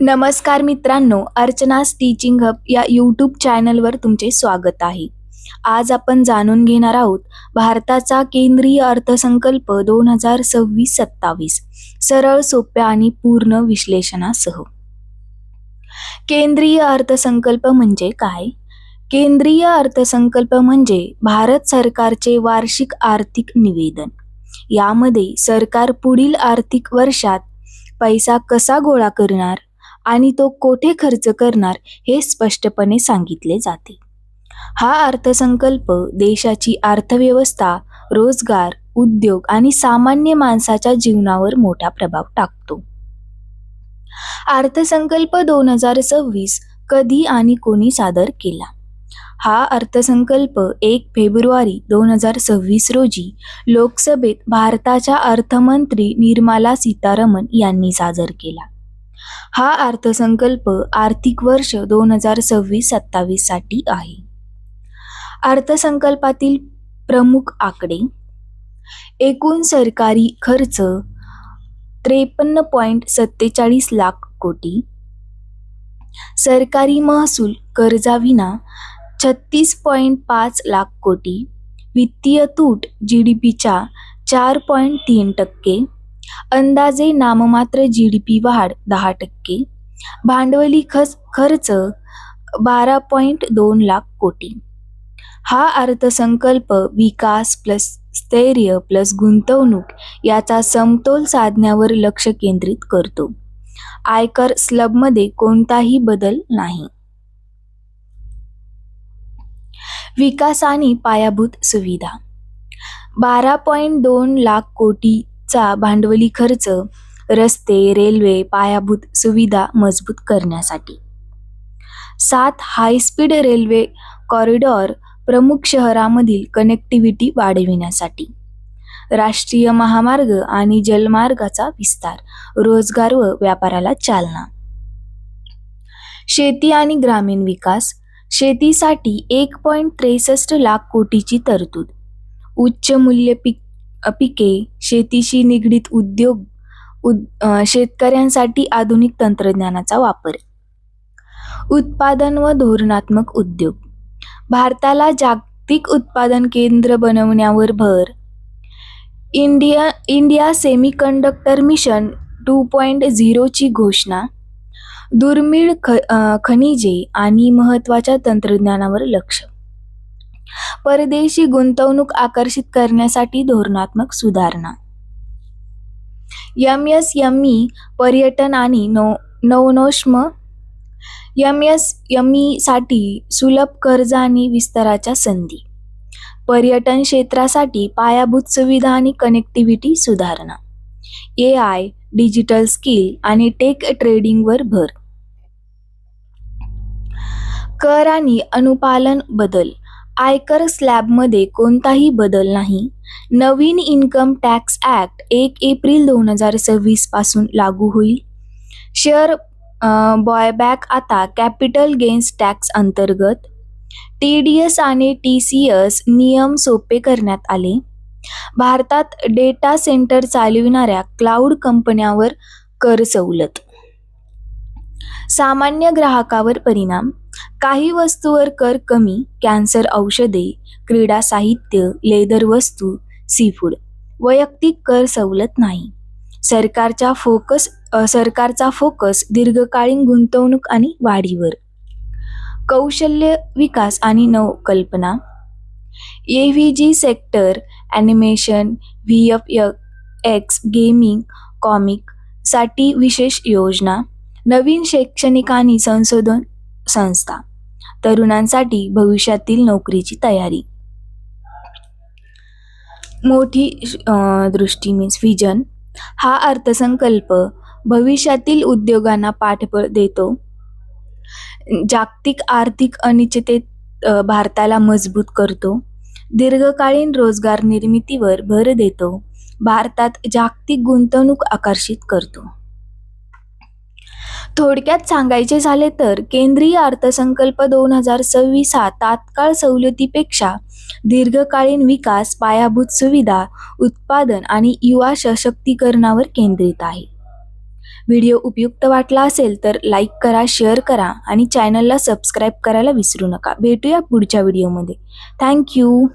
नमस्कार मित्रांनो Archana's teaching hub या यूट्यूब चॅनलवर तुमचे स्वागत आहे. आज आपण जाणून घेणार आहोत भारताचा केंद्रीय अर्थसंकल्प दोन हजार सव्वीस सत्तावीस. सरळ सोप्या आणि पूर्ण विश्लेषणासह. केंद्रीय अर्थसंकल्प म्हणजे काय? केंद्रीय अर्थसंकल्प म्हणजे भारत सरकारचे वार्षिक आर्थिक निवेदन. यामध्ये सरकार पुढील आर्थिक वर्षात पैसा कसा गोळा करणार? आणि तो कोठे खर्च करणार हे स्पष्टपणे सांगितले जाते. हा अर्थसंकल्प देशाची अर्थव्यवस्था रोजगार उद्योग आणि सामान्य माणसाच्या जीवनावर मोठा प्रभाव टाकतो. अर्थसंकल्प दोन हजार सव्वीस कधी आणि कोणी सादर केला? हा अर्थसंकल्प एक फेब्रुवारी दोन हजार सव्वीस रोजी लोकसभेत भारताच्या अर्थमंत्री निर्मला सीतारमण यांनी सादर केला. हा अर्थसंकल्प आर्थिक वर्ष दोन हजार सव्वीस सत्तावीससाठी आहे. अर्थसंकल्पातील प्रमुख आकडे. एकूण सरकारी खर्च त्रेपन्न पॉईंट सत्तेचाळीस लाख कोटी. सरकारी महसूल कर्जाविना छत्तीस पॉईंट पाच लाख कोटी. वित्तीय तूट जी डी पीच्या चार पॉईंट तीन टक्के. अंदाजे नाममात्र जी डी पी वाढ दहा टक्के. भांडवली खस खर्च बारा पॉईंट दोन लाख कोटी. हा अर्थसंकल्प विकास प्लस स्थैर्य प्लस गुंतवणूक याचा समतोल साधण्यावर लक्ष केंद्रित करतो. आयकर स्लबमध्ये कोणताही बदल नाही. विकास आणि पायाभूत सुविधा. बारा पॉईंट दोन लाख कोटी चा भांडवली खर्च रस्ते रेल्वे पायाभूत सुविधा मजबूत करण्यासाठी. सात हायस्पीड रेल्वे कॉरिडॉर प्रमुख शहरामधील कनेक्टिव्हिटी वाढविण्यासाठी. राष्ट्रीय महामार्ग आणि जलमार्गाचा विस्तार रोजगार व व्यापाराला चालना. शेती आणि ग्रामीण विकास शेतीसाठी एक पॉईंट त्रेसष्ट लाख कोटीची तरतूद. उच्च मूल्य पीक पिके शेतीशी निगडीत उद्योग उद शेतकऱ्यांसाठी आधुनिक तंत्रज्ञानाचा वापर. उत्पादन व धोरणात्मक उद्योग. भारताला जागतिक उत्पादन केंद्र बनवण्यावर भर. India India semiconductor mission two point झिरोची घोषणा. दुर्मिळ ख खनिजे आणि महत्त्वाच्या तंत्रज्ञानावर लक्ष. परदेशी गुंतवणूक आकर्षित करण्यासाठी धोरणात्मक सुधारणा. यम एस एम ई पर्यटन आणि नौ नवनोष्म यम एस एम ईसाठी सुलभ कर्ज आणि विस्ताराच्या संधी. पर्यटन क्षेत्रासाठी पायाभूत सुविधा आणि कनेक्टिव्हिटी सुधारणा. ए आय डिजिटल स्किल आणि टेक ट्रेडिंगवर भर. कर आणि अनुपालन बदल. आयकर स्लॅबमध्ये कोणताही बदल नाही. नवीन इन्कम टॅक्स ॲक्ट एक एप्रिल दोन हजार सव्वीसपासून लागू होईल. शेअर बॉयबॅक आता कॅपिटल गेन्स टॅक्स अंतर्गत. टी डी एस आणि टी सी एस नियम सोपे करण्यात आले. भारतात डेटा सेंटर चालविणाऱ्या क्लाउड कंपन्यावर कर सवलत. सामान्य ग्राहकावर परिणाम. काही वस्तूवर कर कमी कॅन्सर औषधे क्रीडा साहित्य लेदर वस्तू सीफूड वैयक्तिक कर सवलत नाही. सरकारच्या फोकस सरकारचा फोकस दीर्घकालीन गुंतवणूक आणि वाढीवर. कौशल्य विकास आणि नवकल्पना. A V G sector animation V F X gaming कॉमिकसाठी विशेष योजना. नवीन शैक्षणिक आणि संशोधन संस्था. तरुणांसाठी भविष्यातील नोकरीची तयारी. मोठी दृष्टी मीन्स व्हिजन हा अर्थसंकल्प भविष्यातील उद्योगांना पाठबळ देतो. जागतिक आर्थिक अनिश्चितेत भारताला मजबूत करतो. दीर्घकालीन रोजगार निर्मितीवर भर देतो. भारतात जागतिक गुंतवणूक आकर्षित करतो. थोडक्यात सांगायचे झाले तर केंद्रीय अर्थसंकल्प दोन हजार सव्वीस हा तात्काळ सवलतीपेक्षा दीर्घकालीन विकास पायाभूत सुविधा उत्पादन आणि युवा सशक्तीकरणावर केंद्रित आहे. व्हिडिओ उपयुक्त वाटला असेल तर लाईक करा शेअर करा आणि चॅनलला सबस्क्राईब करायला विसरू नका. भेटूया पुढच्या व्हिडिओमध्ये. थँक्यू